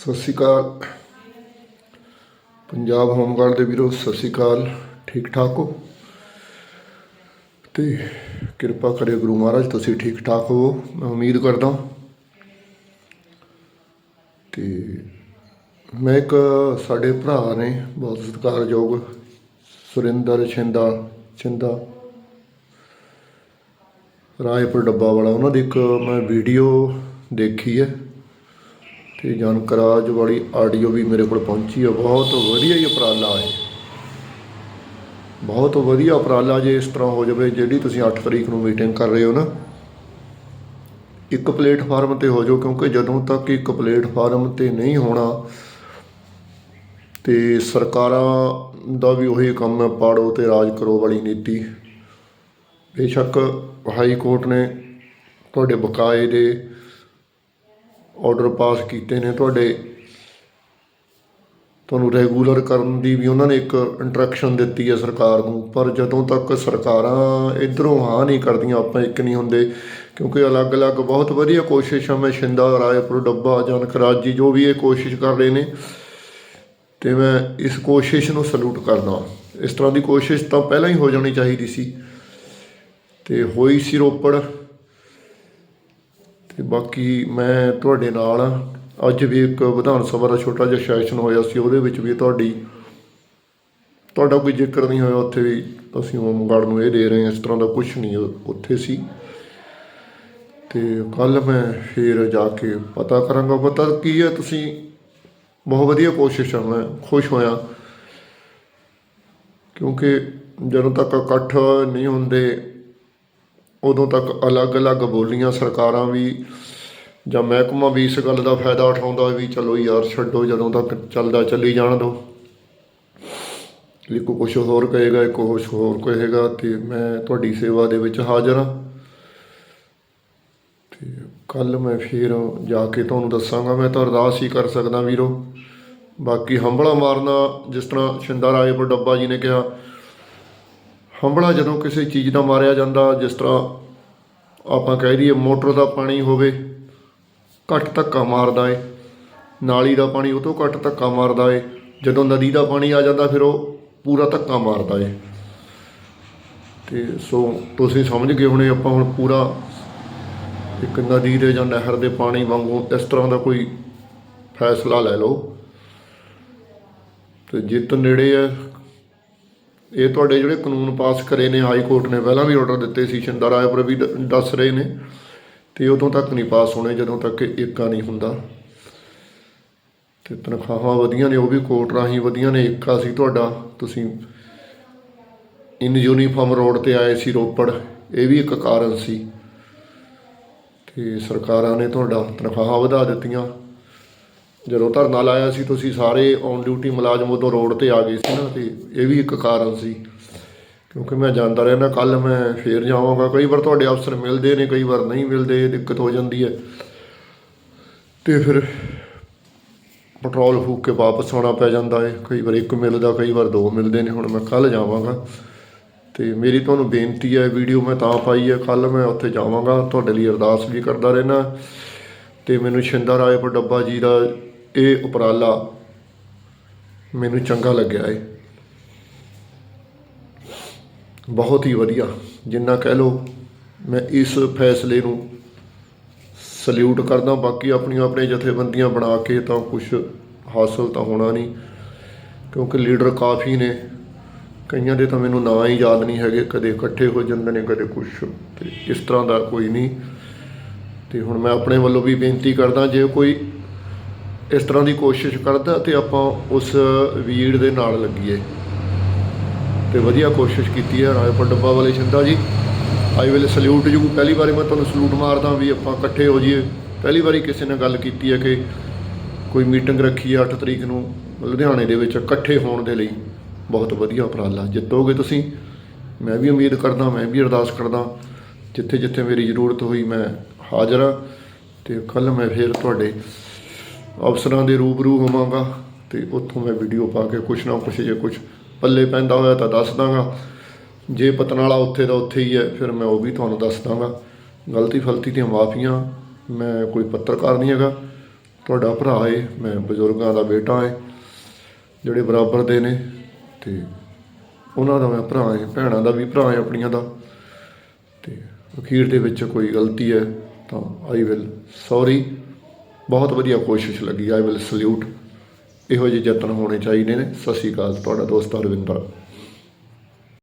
ਸਤਿ ਸ਼੍ਰੀ ਅਕਾਲ। ਪੰਜਾਬ ਹੋਮਗਾਰਡ ਦੇ ਵੀਰੋ, ਸਤਿ ਸ਼੍ਰੀ ਅਕਾਲ। ਠੀਕ ਠਾਕ ਹੋ? ਤੇ ਕਿਰਪਾ ਕਰੇ ਗੁਰੂ ਮਹਾਰਾਜ, ਤੁਸੀਂ ਠੀਕ ਠਾਕ ਹੋ? ਮੈਂ ਉਮੀਦ ਕਰਦਾ ਤੇ ਮੈਂ ਇੱਕ ਸਾਡੇ ਭਰਾ ਨੇ ਬਹੁਤ ਸਤਿਕਾਰਯੋਗ ਸੁਰਿੰਦਰ ਛਿੰਦਾ ਛਿੰਦਾ ਰਾਏਪੁਰ ਡੱਬਾ ਵਾਲਾ, ਉਹਨਾਂ ਦੀ ਇੱਕ ਮੈਂ ਵੀਡੀਓ ਦੇਖੀ ਹੈ। ਤੇ ਜਾਣਕਾਰਾਜ ਵਾਲੀ ਆਡੀਓ ਵੀ ਮੇਰੇ ਕੋਲ ਪਹੁੰਚੀ ਹੈ। ਬਹੁਤ ਵਧੀਆ ਹੀ ਉਪਰਾਲਾ ਹੈ। ਬਹੁਤ ਵਧੀਆ ਉਪਰਾਲਾ ਜੇ ਇਸ ਤਰ੍ਹਾਂ ਹੋ ਜਾਵੇ, ਜਿਹੜੀ ਤੁਸੀਂ 8 ਤਰੀਕ ਨੂੰ ਮੀਟਿੰਗ ਕਰ ਰਹੇ ਹੋ ਨਾ, ਇੱਕ ਪਲੇਟਫਾਰਮ ਤੇ ਹੋ ਜਾਓ, ਕਿਉਂਕਿ ਜਦੋਂ ਤੱਕ ਇੱਕ ਪਲੇਟਫਾਰਮ ਤੇ ਨਹੀਂ ਹੋਣਾ, ਤੇ ਸਰਕਾਰਾਂ ਦਾ ਵੀ ਉਹੀ ਕੰਮ ਹੈ, ਪਾੜੋ ਤੇ ਰਾਜ ਕਰੋ ਵਾਲੀ ਨੀਤੀ। ਬੇਸ਼ੱਕ ਹਾਈ ਕੋਰਟ ਨੇ ਤੁਹਾਡੇ ਬਕਾਏ ਦੇ ਆਰਡਰ ਪਾਸ ਕੀਤੇ ਨੇ ਤੁਹਾਡੇ। ਤੁਹਾਨੂੰ ਰੈਗੂਲਰ ਕਰਨ ਦੀ ਵੀ ਉਹਨਾਂ ਨੇ ਇੱਕ ਇੰਟਰੈਕਸ਼ਨ ਦਿੱਤੀ ਹੈ ਸਰਕਾਰ ਨੂੰ, ਪਰ ਜਦੋਂ ਤੱਕ ਸਰਕਾਰਾਂ ਇਧਰੋਂ ਹਾਂ ਨਹੀਂ ਕਰਦੀਆਂ, ਆਪਾਂ ਇੱਕ ਨਹੀਂ ਹੁੰਦੇ, ਕਿਉਂਕਿ ਅਲੱਗ-ਅਲੱਗ ਬਹੁਤ ਵਧੀਆ ਕੋਸ਼ਿਸ਼ਾਂ ਮੈਂ ਸ਼ਿੰਦਾ, ਰਾਏਪੁਰ, ਡੱਬਾ, ਜਨਕ ਰਾਜ, ਜੀ ਜੋ ਵੀ ਇਹ ਕੋਸ਼ਿਸ਼ ਕਰ ਰਹੇ ਨੇ, ਤੇ ਮੈਂ ਇਸ ਕੋਸ਼ਿਸ਼ ਨੂੰ ਸਲੂਟ ਕਰਦਾ ਇਸ ਤਰ੍ਹਾਂ ਦੀ ਕੋਸ਼ਿਸ਼ ਤਾਂ ਪਹਿਲਾਂ ਹੀ ਹੋ ਜਾਣੀ ਚਾਹੀਦੀ ਸੀ। ਤੇ ਹੋਈ ਸੀ ਰੋਪੜ ਅਤੇ ਬਾਕੀ ਮੈਂ ਤੁਹਾਡੇ ਨਾਲ ਹਾਂ। ਅੱਜ ਵੀ ਇੱਕ ਵਿਧਾਨ ਸਭਾ ਦਾ ਛੋਟਾ ਜਿਹਾ ਸੈਸ਼ਨ ਹੋਇਆ ਸੀ, ਉਹਦੇ ਵਿੱਚ ਵੀ ਤੁਹਾਡੀ, ਤੁਹਾਡਾ ਕੋਈ ਜ਼ਿਕਰ ਨਹੀਂ ਹੋਇਆ ਉੱਥੇ ਵੀ ਅਸੀਂ ਹੋਮਗਾਰਡ ਨੂੰ ਇਹ ਦੇ ਰਹੇ ਹਾਂ, ਇਸ ਤਰ੍ਹਾਂ ਦਾ ਕੁਝ ਨਹੀਂ ਉੱਥੇ ਸੀ ਤੇ ਕੱਲ ਮੈਂ ਫੇਰ ਜਾ ਕੇ ਪਤਾ ਕਰਾਂਗਾ, ਪਤਾ ਕੀ ਹੈ, ਤੁਸੀਂ ਬਹੁਤ ਵਧੀਆ ਕੋਸ਼ਿਸ਼ ਹੈ ਮੈਂ ਖੁਸ਼ ਹੋਇਆ ਕਿਉਂਕਿ ਜਦੋਂ ਤੱਕ ਇਕੱਠ ਨਹੀਂ ਹੁੰਦੇ ਉਦੋਂ ਤੱਕ ਅਲੱਗ-ਅਲੱਗ ਬੋਲੀਆਂ ਸਰਕਾਰਾਂ ਵੀ ਜਾਂ ਮਹਿਕਮਾ ਵੀ ਇਸ ਗੱਲ ਦਾ ਫਾਇਦਾ ਉਠਾਉਂਦਾ ਵੀ ਚਲੋ ਯਾਰ ਛੱਡੋ, ਜਦੋਂ ਤੱਕ ਚੱਲਦਾ ਚੱਲੀ ਜਾਣ ਦਿਓ ਇੱਕ ਕੁਛ ਹੋਰ ਕਹੇਗਾ, ਇੱਕ ਕੁਛ ਹੋਰ ਕਹੇਗਾ ਤੇ ਮੈਂ ਤੁਹਾਡੀ ਸੇਵਾ ਦੇ ਵਿੱਚ ਹਾਜ਼ਰ ਹਾਂ। ਤੇ ਕੱਲ ਮੈਂ ਫਿਰ ਜਾ ਕੇ ਤੁਹਾਨੂੰ ਦੱਸਾਂਗਾ, ਮੈਂ ਤਾਂ ਅਰਦਾਸ ਹੀ ਕਰ ਸਕਦਾ ਵੀਰੋ। ਬਾਕੀ ਹੰਬਲਾ ਮਾਰਨਾ, ਜਿਸ ਤਰ੍ਹਾਂ ਸ਼ਿੰਦਾ ਰਾਏਪੁਰ ਡੱਬਾ ਜੀ ਨੇ ਕਿਹਾ ਹੰਬਲਾ ਜਦੋਂ ਕਿਸੇ ਚੀਜ਼ ਨਾਲ ਮਾਰਿਆ ਜਾਂਦਾ, ਜਿਸ ਤਰ੍ਹਾਂ ਆਪਾਂ ਕਹਿ ਦਈਏ ਮੋਟਰ ਦਾ ਪਾਣੀ ਹੋਵੇ, ਘੱਟ ਧੱਕਾ ਮਾਰਦਾ ਏ, ਨਾਲੀ ਦਾ ਪਾਣੀ ਉਹ ਤੋਂ ਘੱਟ ਧੱਕਾ ਮਾਰਦਾ ਏ, ਜਦੋਂ ਨਦੀ ਦਾ ਪਾਣੀ ਆ ਜਾਂਦਾ ਫਿਰ ਉਹ ਪੂਰਾ ਧੱਕਾ ਮਾਰਦਾ ਏ। ਤੇ ਸੋ ਤੁਸੀਂ ਸਮਝ ਗਏ ਹੋਣੇ, ਆਪਾਂ ਹੁਣ ਪੂਰਾ ਇੱਕ ਨਦੀ ਦੇ ਜਾਂ ਨਹਿਰ ਦੇ ਪਾਣੀ ਵਾਂਗੂ ਇਸ ਤਰ੍ਹਾਂ ਦਾ ਕੋਈ ਫੈਸਲਾ ਲੈ ਲਓ। ਤੇ ਜਿੱਤ ਨੇੜੇ ਹੈ ਇਹ ਤੁਹਾਡੇ ਜਿਹੜੇ ਕਾਨੂੰਨ ਪਾਸ ਕਰੇ ਨੇ, ਹਾਈ ਕੋਰਟ ਨੇ ਪਹਿਲਾਂ ਵੀ ਆਰਡਰ ਦਿੱਤੇ ਸੀ, ਸ਼ਿੰਦਾ ਰਾਏਪੁਰ ਵੀ ਦ- ਦੱਸ ਰਹੇ ਨੇ ਤੇ ਉਦੋਂ ਤੱਕ ਨਹੀਂ ਪਾਸ ਹੋਣੇ, ਜਦੋਂ ਤੱਕ ਏਕਾ ਨਹੀਂ ਹੁੰਦਾ। ਤੇ ਤਨਖਾਹਾਂ ਵਧੀਆਂ ਨੇ, ਉਹ ਵੀ ਕੋਰਟ ਰਾਹੀਂ ਵਧੀਆਂ ਨੇ, ਏਕਾ ਸੀ ਤੁਹਾਡਾ। ਤੁਸੀਂ ਇਨ ਯੂਨੀਫਾਰਮ ਰੋਡ ਤੇ ਆਏ ਸੀ ਰੋਪੜ, ਇਹ ਵੀ ਇੱਕ ਕਾਰਨ ਸੀ। ਤੇ ਸਰਕਾਰਾਂ ਨੇ ਤੁਹਾਡਾ ਤਨਖਾਹਾਂ ਵਧਾ ਦਿੱਤੀਆਂ। ਜਦੋਂ ਧਰਨਾ ਲਾਇਆ ਸੀ ਤੁਸੀਂ ਸਾਰੇ ਔਨ ਡਿਊਟੀ ਮੁਲਾਜ਼ਮ ਉਦੋਂ ਰੋਡ ਤੇ ਆ ਗਏ ਸੀ ਨਾ ਤੇ ਇਹ ਵੀ ਇੱਕ ਕਾਰਨ ਸੀ। ਕਿਉਂਕਿ ਮੈਂ ਜਾਂਦਾ ਰਹਿਣਾ ਕੱਲ ਮੈਂ ਫੇਰ ਜਾਵਾਂਗਾ। ਕਈ ਵਾਰ ਤੁਹਾਡੇ ਅਫਸਰ ਮਿਲਦੇ ਨੇ, ਕਈ ਵਾਰ ਨਹੀਂ ਮਿਲਦੇ ਦਿੱਕਤ ਹੋ ਜਾਂਦੀ ਹੈ। ਤੇ ਫਿਰ ਪੈਟਰੋਲ ਫੂਕ ਕੇ ਵਾਪਸ ਆਉਣਾ ਪੈ ਜਾਂਦਾ ਹੈ। ਕਈ ਵਾਰ ਇੱਕ ਮਿਲਦਾ, ਕਈ ਵਾਰ ਦੋ ਮਿਲਦੇ ਨੇ। ਹੁਣ ਮੈਂ ਕੱਲ ਜਾਵਾਂਗਾ। ਤੇ ਮੇਰੀ ਤੁਹਾਨੂੰ ਬੇਨਤੀ ਹੈ, ਵੀਡੀਓ ਮੈਂ ਤਾਂ ਪਾਈ ਹੈ ਕੱਲ ਮੈਂ ਉੱਥੇ ਜਾਵਾਂਗਾ। ਤੁਹਾਡੇ ਲਈ ਅਰਦਾਸ ਵੀ ਕਰਦਾ ਰਹਿਣਾ ਤੇ ਮੈਨੂੰ ਸ਼ਿੰਦਾ ਰਾਏਪੁਰ ਡੱਬਾ ਜੀ ਦਾ ਇਹ ਉਪਰਾਲਾ ਮੈਨੂੰ ਚੰਗਾ ਲੱਗਿਆ ਏ। ਬਹੁਤ ਹੀ ਵਧੀਆ, ਜਿੰਨਾ ਕਹਿ ਲਓ, ਮੈਂ ਇਸ ਫੈਸਲੇ ਨੂੰ ਸਲੂਟ ਕਰਦਾ, ਬਾਕੀ ਆਪਣੀਆਂ ਆਪਣੇ ਜਥੇਬੰਦੀਆਂ ਬਣਾ ਕੇ ਤਾਂ ਕੁਝ ਹਾਸਲ ਤਾਂ ਹੋਣਾ ਨਹੀਂ, ਕਿਉਂਕਿ ਲੀਡਰ ਕਾਫੀ ਨੇ। ਕਈਆਂ ਦੇ ਤਾਂ ਮੈਨੂੰ ਨਾਂ ਹੀ ਯਾਦ ਨਹੀਂ ਹੈਗੇ, ਕਦੇ ਇਕੱਠੇ ਹੋ ਜਾਂਦੇ ਨੇ, ਕਦੇ ਕੁਝ ਤੇ ਇਸ ਤਰ੍ਹਾਂ ਦਾ ਕੋਈ ਨਹੀਂ। ਤੇ ਹੁਣ ਮੈਂ ਆਪਣੇ ਵੱਲੋਂ ਵੀ ਬੇਨਤੀ ਕਰਦਾ, ਜੇ ਕੋਈ ਇਸ ਤਰ੍ਹਾਂ ਦੀ ਕੋਸ਼ਿਸ਼ ਕਰਦਾ ਤੇ ਆਪਾਂ ਉਸ ਵੀੜ ਦੇ ਨਾਲ ਲੱਗੀਏ। ਤੇ ਵਧੀਆ ਕੋਸ਼ਿਸ਼ ਕੀਤੀ ਹੈ ਰਾਏਪੁਰ ਡੱਬਾ ਵਾਲੇ ਛਿੰਦਾ ਜੀ। ਆਈ ਵਿਲ ਸਲੂਟ ਯੂ ਪਹਿਲੀ ਵਾਰੀ ਮੈਂ ਤੁਹਾਨੂੰ ਸਲੂਟ ਮਾਰਦਾ ਵੀ ਆਪਾਂ ਇਕੱਠੇ ਹੋ ਜਾਈਏ। ਪਹਿਲੀ ਵਾਰੀ ਕਿਸੇ ਨੇ ਗੱਲ ਕੀਤੀ ਹੈ ਕਿ ਕੋਈ ਮੀਟਿੰਗ ਰੱਖੀ ਹੈ 8 ਤਰੀਕ ਨੂੰ ਲੁਧਿਆਣੇ ਦੇ ਵਿੱਚ ਇਕੱਠੇ ਹੋਣ ਦੇ ਲਈ। ਬਹੁਤ ਵਧੀਆ ਉਪਰਾਲਾ। ਜਿੱਤੋਗੇ ਤੁਸੀਂ, ਮੈਂ ਵੀ ਉਮੀਦ ਕਰਦਾ, ਮੈਂ ਵੀ ਅਰਦਾਸ ਕਰਦਾ ਜਿੱਥੇ ਜਿੱਥੇ ਮੇਰੀ ਜ਼ਰੂਰਤ ਹੋਈ ਮੈਂ ਹਾਜ਼ਰ ਹਾਂ। ਤੇ ਕੱਲ ਮੈਂ ਫੇਰ ਤੁਹਾਡੇ ਅਫਸਰਾਂ ਦੇ ਰੂਬਰੂ ਹੋਵਾਂਗਾ ਤੇ ਉੱਥੋਂ ਮੈਂ ਵੀਡੀਓ ਪਾ ਕੇ ਕੁਛ ਨਾ ਕੁਛ ਜੇ ਕੁਛ ਪੱਲੇ ਪੈਂਦਾ ਹੋਇਆ ਤਾਂ ਦੱਸ ਦਾਂਗਾ। ਜੇ ਪਤਨਾਲਾ ਉੱਥੇ ਦਾ ਉੱਥੇ ਹੀ ਹੈ, ਫਿਰ ਮੈਂ ਉਹ ਵੀ ਤੁਹਾਨੂੰ ਦੱਸ ਦਾਂਗਾ। ਗਲਤੀ ਫਲਤੀ ਦੀਆਂ ਮਾਫੀਆਂ, ਮੈਂ ਕੋਈ ਪੱਤਰਕਾਰ ਨਹੀਂ ਹੈਗਾ। ਤੁਹਾਡਾ ਭਰਾ ਏ, ਮੈਂ ਬਜ਼ੁਰਗਾਂ ਦਾ ਬੇਟਾ ਏ, ਜਿਹੜੇ ਬਰਾਬਰ ਦੇ ਨੇ ਤੇ ਉਹਨਾਂ ਦਾ ਮੈਂ ਭਰਾ ਏ, ਭੈਣਾਂ ਦਾ ਵੀ ਭਰਾ ਏ ਆਪਣੀਆਂ ਦਾ। ਤੇ ਅਖੀਰ ਦੇ ਵਿੱਚ ਕੋਈ ਗਲਤੀ ਹੈ ਤਾਂ ਆਈ ਵਿਲ ਸੌਰੀ ਬਹੁਤ ਵਧੀਆ ਕੋਸ਼ਿਸ਼ ਲੱਗੀ। ਆਈ ਵਿਲ ਸਲੂਟ ਇਹੋ ਜਿਹੇ ਯਤਨ ਹੋਣੇ ਚਾਹੀਦੇ ਨੇ। ਸਤਿ ਸ਼੍ਰੀ ਅਕਾਲ। ਤੁਹਾਡਾ ਦੋਸਤ ਅਰਵਿੰਦਰ